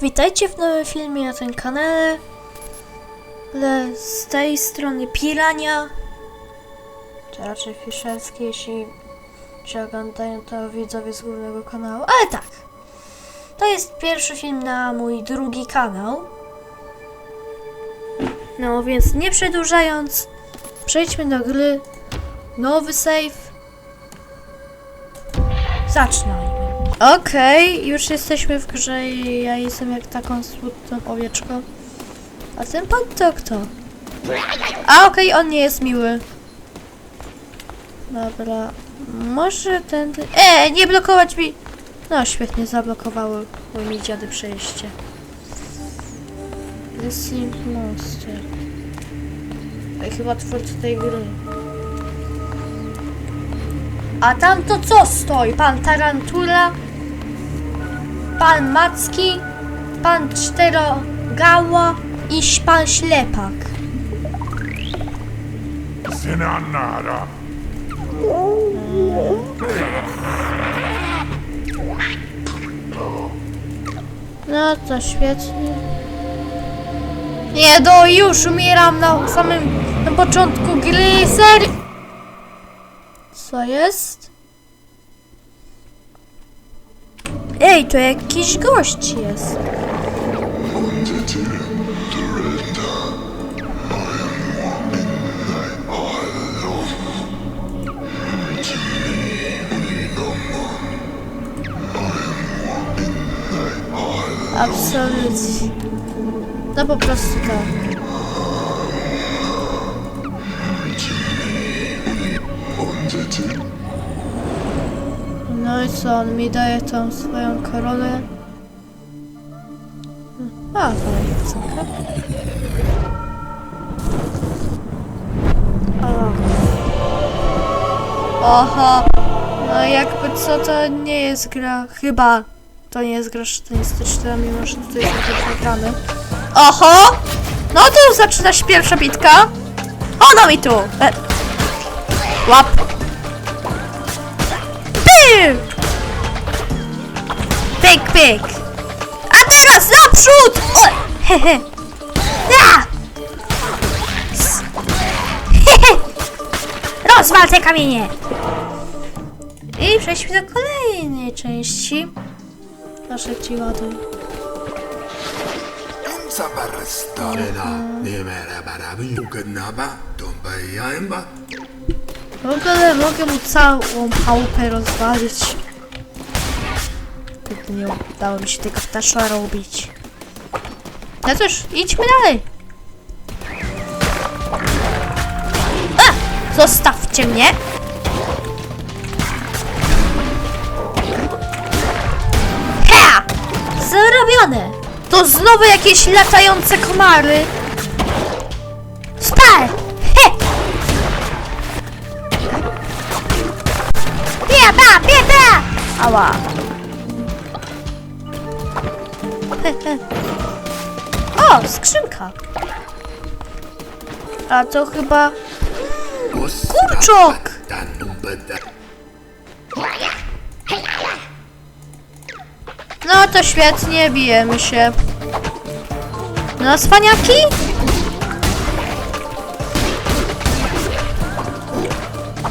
Witajcie w nowym filmie na tym kanale. Le- Z tej strony Pirania. Czy raczej Fischerski, jeśli się oglądają to widzowie z głównego kanału. Ale tak. To jest pierwszy film na mój drugi kanał. No więc nie przedłużając, przejdźmy do gry. Nowy save. Zacznijmy. Okej, już jesteśmy w grze i ja jestem jak taką smutną owieczką. A ten pan to kto? A okej, on nie jest miły. Dobra, może ten... E, nie blokować mi! No świetnie, zablokowały mi dziady przejście. Listening Monster. Ej, chyba twórcy tej gry. A tam to co stoi? Pan Tarantula? Pan Macki? Pan Czterogała? I pan Ślepak. Sinanara. No to świetnie. Nie, do już umieram na samym na początku gry. Serio. Co jest? Ej, to jakiś gość jest. Absolutnie. No po prostu tak. No i co, on mi daje tą swoją koronę. A, fajnie. Oho. No jakby co, to nie jest gra, chyba to nie jest gra sztanistyczna, mimo że tutaj te ekrany. Oho! No tu zaczyna się pierwsza bitka. Ono mi tu! E. Łap! Pyk! Pyk! A teraz naprzód! O! Hehe! S- Hehe! Rozwal te kamienie! I przejdźmy do kolejnej części. Proszę ci ładuj. Sabarastorena, nimera barabi, ugadnaba, tombayamba. W ogóle mogę mu całą chałupę rozwalić. Nigdy nie udało mi się tego ptasza robić. No cóż, idźmy dalej. A! Zostawcie mnie! Ha! Zrobione! To znowu jakieś latające komary. Spal! He! Bieda! Ała. o, skrzynka. A to chyba... Kurczok! No to świetnie, bijemy się. No, cwaniaki?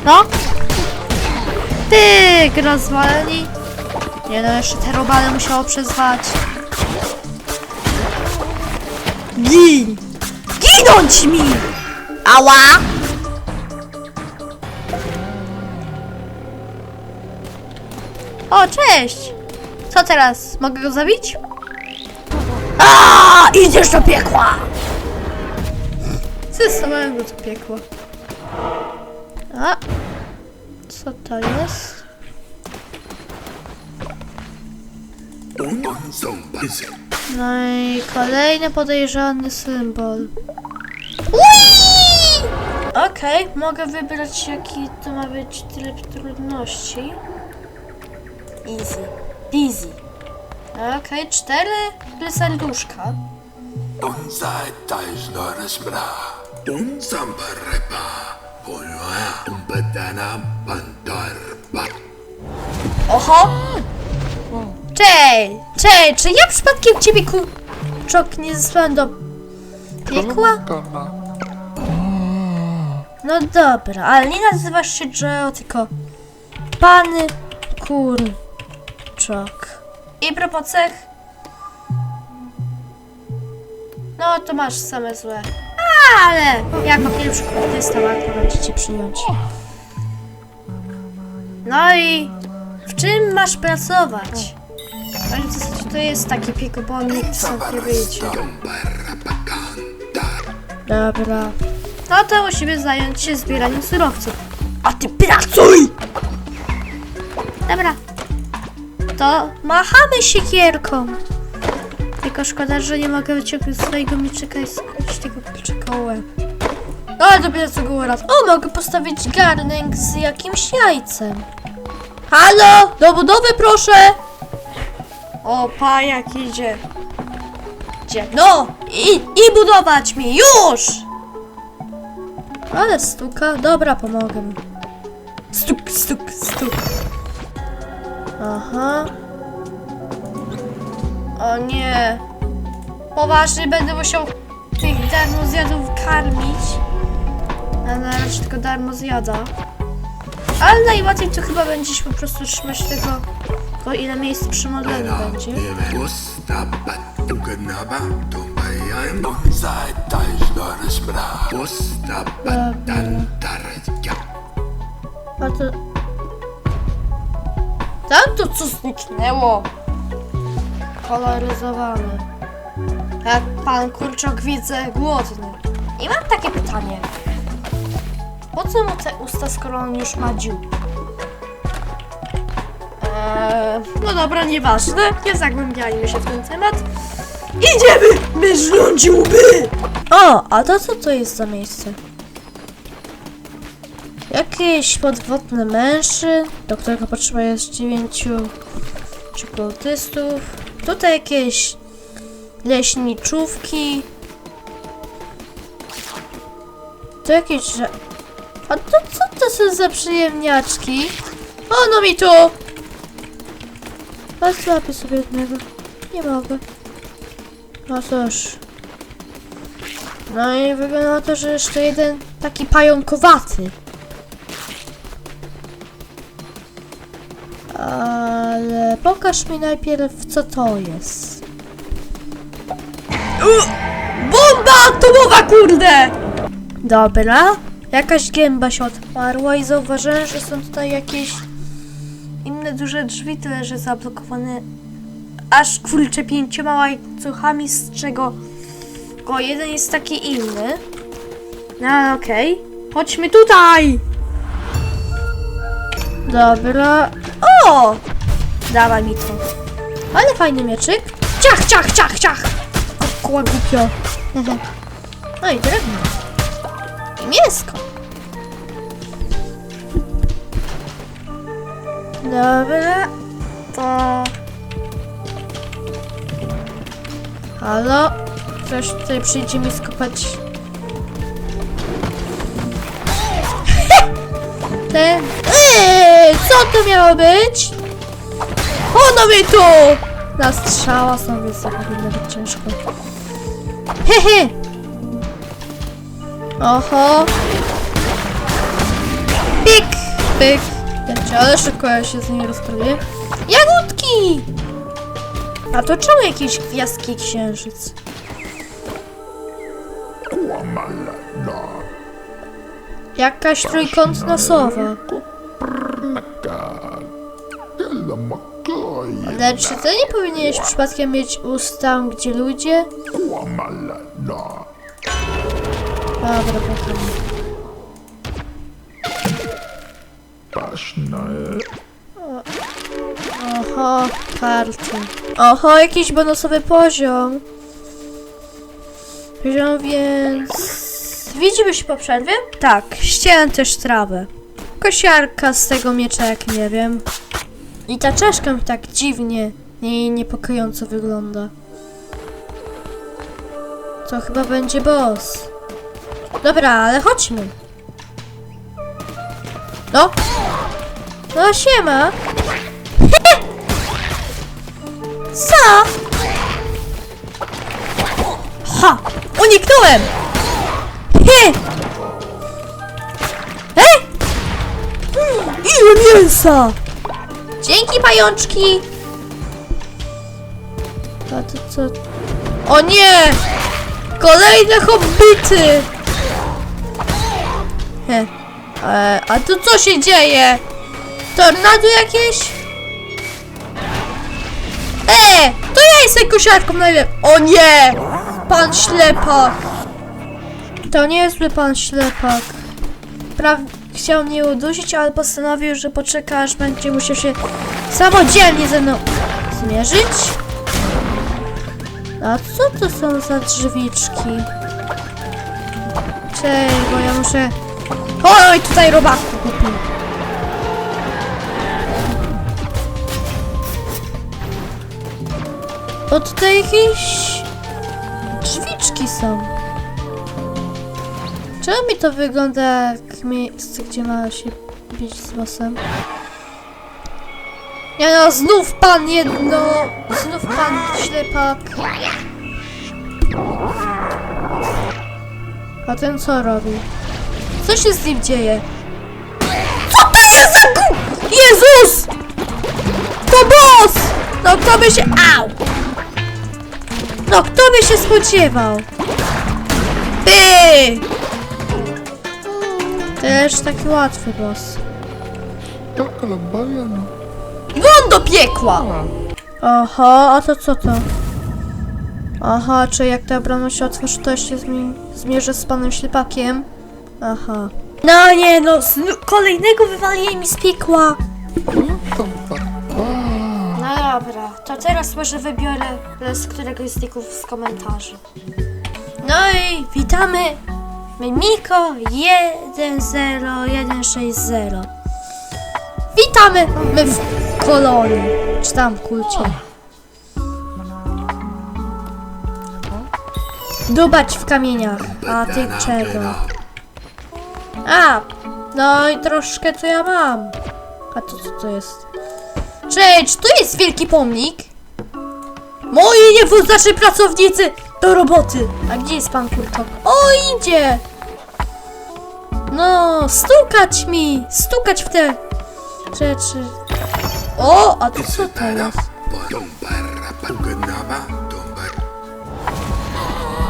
No. Tyk, rozwaleni. Nie no, jeszcze te robale musiało przezwać. Gin! Ginąć mi! Ała! O, cześć! Co teraz? Mogę go zabić? A, idziesz do piekła! Zestawałem go do piekła. A, co to jest? No i kolejny podejrzany symbol. Ui! Okej, mogę wybrać jaki to ma być tryb trudności. Easy. Easy. Okej, cztery serduszka. Unsai taisloras bra. Unsambarepa. Polua. Oho! Cześć! Cześć! Czy ja przypadkiem ciebie kurczok nie zesłałem do piekła? No dobra, ale nie nazywasz się Joe, tylko Pan Kurczok. I propos cech? No to masz same złe. Ale jako pierwszy kultysta łatwo będzie cię przyjąć. No i w czym masz pracować? Ale w zasadzie to jest taki piekobolnik, co nie wyjdzie. Dobra. No to musimy zająć się zbieraniem surowców. A ty pracuj! Dobra. To machamy siekierką. Tylko szkoda, że nie mogę wyciągnąć swojego mieczyka i skuć tego kluczyka o łeb. Ale dopiero co raz. O, mogę postawić garnek z jakimś jajcem. Halo! Do budowy proszę! O, pajak idzie. Gdzie? No! I, I budować mi! Już! Ale stuka. Dobra, pomogę. Stuk, stuk, stuk. Aha. O nie. Poważnie będę musiał tych darmozjadów karmić. A na razie tylko darmozjada. Ale najłatwiej to chyba będzie się po prostu trzymać tego, o ile miejsc przy modelu będzie. Gusta Batuganaba, Tumbayan, Bonsai Taisnoras Bra, Gusta Batantarja. A to... Tam to co zniknęło? Koloryzowane. Jak pan kurczok widzę głodny. I mam takie pytanie. Po co mu te usta, skoro on już ma dziób? Eee, no dobra, nieważne. Nie zagłębiajmy się w ten temat. Idziemy! Bez dziuby! O, a to co to jest za miejsce? Jakieś podwodne męszy, do którego potrzeba jest dziewięciu kultystów. Tutaj jakieś leśniczówki. To jakieś... A to co to są za przyjemniaczki? O, no mi tu! A złapię sobie jednego. Nie mogę. No cóż. No i wygląda na to, że jeszcze jeden taki pająkowaty. Ale pokaż mi najpierw, co to jest. Bomba atomowa, kurde! Dobra. Jakaś gęba się odparła i zauważyłem, że są tutaj jakieś inne duże drzwi, tyle że zablokowane aż kurczę pięcioma łańcuchami, z czego o, jeden jest taki inny. No okej. Chodźmy tutaj! Dobra. O! Dawaj mi to. Ale fajny mieczyk. Ciach, ciach, ciach, ciach! O, koła głupio. No i drewno. I mięsko. Dobra. To... Halo? Ktoś tutaj przyjdzie mi skopać... Ten... Eee, co to miało być? Mi tu! Na strzała są, to powinno być ciężko. Hehe! Oho! Pik! Pyk! Wiecie, ale szybko ja się z nimi rozprawię. Jagódki! A to czemu jakieś gwiazdki księżyc? Jakaś trójkątna sowa. Ale czy ty nie powinieneś przypadkiem mieć ust tam, gdzie ludzie? Dobra, potem. Oho, karty. Oho, jakiś bonusowy poziom. Poziom więc... Widzimy się po przerwie? Tak, ścięłem też trawę. Kosiarka z tego miecza, jak nie wiem. I ta czaszka mi tak dziwnie i niepokojąco wygląda. To chyba będzie boss. Dobra, ale chodźmy. No. No siema. Co? Ha! Uniknąłem! He! E? Mm, Ile mięsa! Dzięki, pajączki! A to co? O nie! Kolejne hobbity! He. E, a tu co się dzieje? Tornado jakieś? E! To ja jestem kosiarką najlepszą! O nie! Pan ślepak! To nie jest zły pan ślepak. Praw chciał mnie udusić, ale postanowił, że poczeka, aż będzie musiał się samodzielnie ze mną zmierzyć. A co to są za drzwiczki? Cześć, bo ja muszę... Oj, tutaj robaku kupił. O, tutaj jakieś drzwiczki są. Czemu mi to wygląda jak miejsce, gdzie ma się bić z nosem? Ja no, znów pan jedno, znów pan ślepak. A ten co robi? Co się z nim dzieje? Co to jest za ku... Jezus! To boss! No kto by się... Au! No kto by się spodziewał? Ty! Też taki łatwy boss. Won do piekła! Oho, a to co to? Aha, czy jak ta brama się otworzy, to się zmi- zmierzę z panem ślepakiem? Aha. No nie, no, kolejnego wywaliłem mi z piekła. No dobra, to teraz może wybiorę z któregoś z ników z komentarzy. No i witamy Mimiko 10160. Witamy my w kolorii, czy tam kulcie. Dubać w kamieniach, a ty czego? A, no i troszkę co ja mam. A to co to jest? Cześć, tu jest wielki pomnik. Moi niewłóczaczy pracownicy do roboty. A gdzie jest pan kurczak? O, idzie. No, stukać mi, stukać w te rzeczy. O, a to co to jest?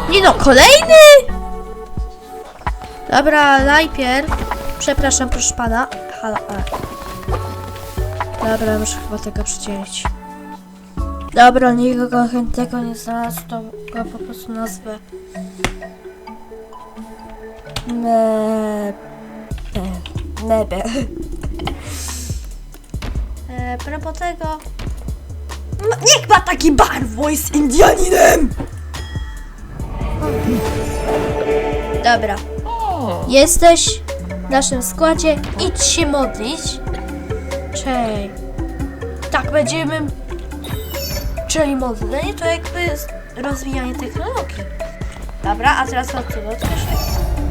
Nie no, kolejny? Dobra, najpierw. Przepraszam, proszę pana. Halo. Dobra, muszę chyba tego przydzielić. Dobra, nikogo chętnego nie znalazł, to go po prostu nazwę. Ne- Nebe. E, propos tego... M- Niech ma taki bar, bo jest Indianinem! Dobra. Jesteś w naszym składzie. Idź się modlić. Czej. Tak, będziemy... Czyli modlenie to jakby rozwijanie technologii. Dobra, a teraz od tyłu odpiszę.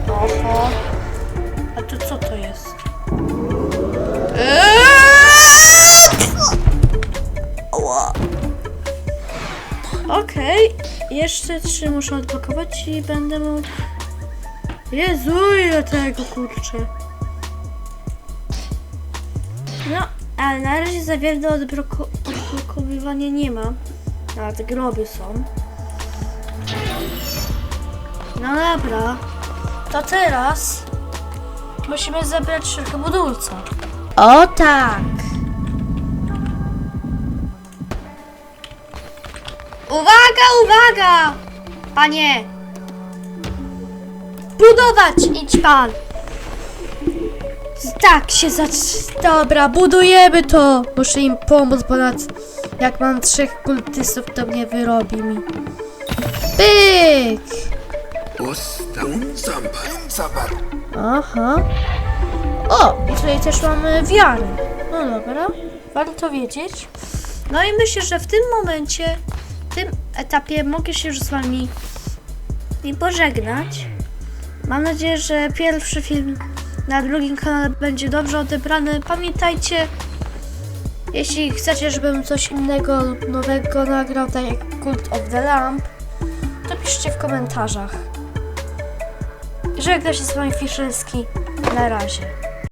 Oho. A tu co to jest? Eee! Okej, jeszcze trzy muszę odblokować i będę mógł... Jezu, ile tego kurczę. No, ale na razie za wiele do odbloko- odblokowywania nie ma. Nawet groby są. No dobra. To teraz musimy zebrać trochę budulca. O tak! Uwaga, uwaga! Panie! Budować! Idź pan! Tak się zac... Dobra, budujemy to! Muszę im pomóc, bo nad... jak mam trzech kultystów, to mnie wyrobi mi. Pyk! Aha. O, i tutaj też mamy wiarę. No dobra, warto wiedzieć. No i myślę, że w tym momencie, w tym etapie mogę się już z wami i pożegnać. Mam nadzieję, że pierwszy film na drugim kanale będzie dobrze odebrany. Pamiętajcie, Jeśli chcecie, żebym coś innego lub nowego nagrał, tak jak Cult of the Lamp, to piszcie w komentarzach. Żegnam się z wami Fiszylski. Na razie.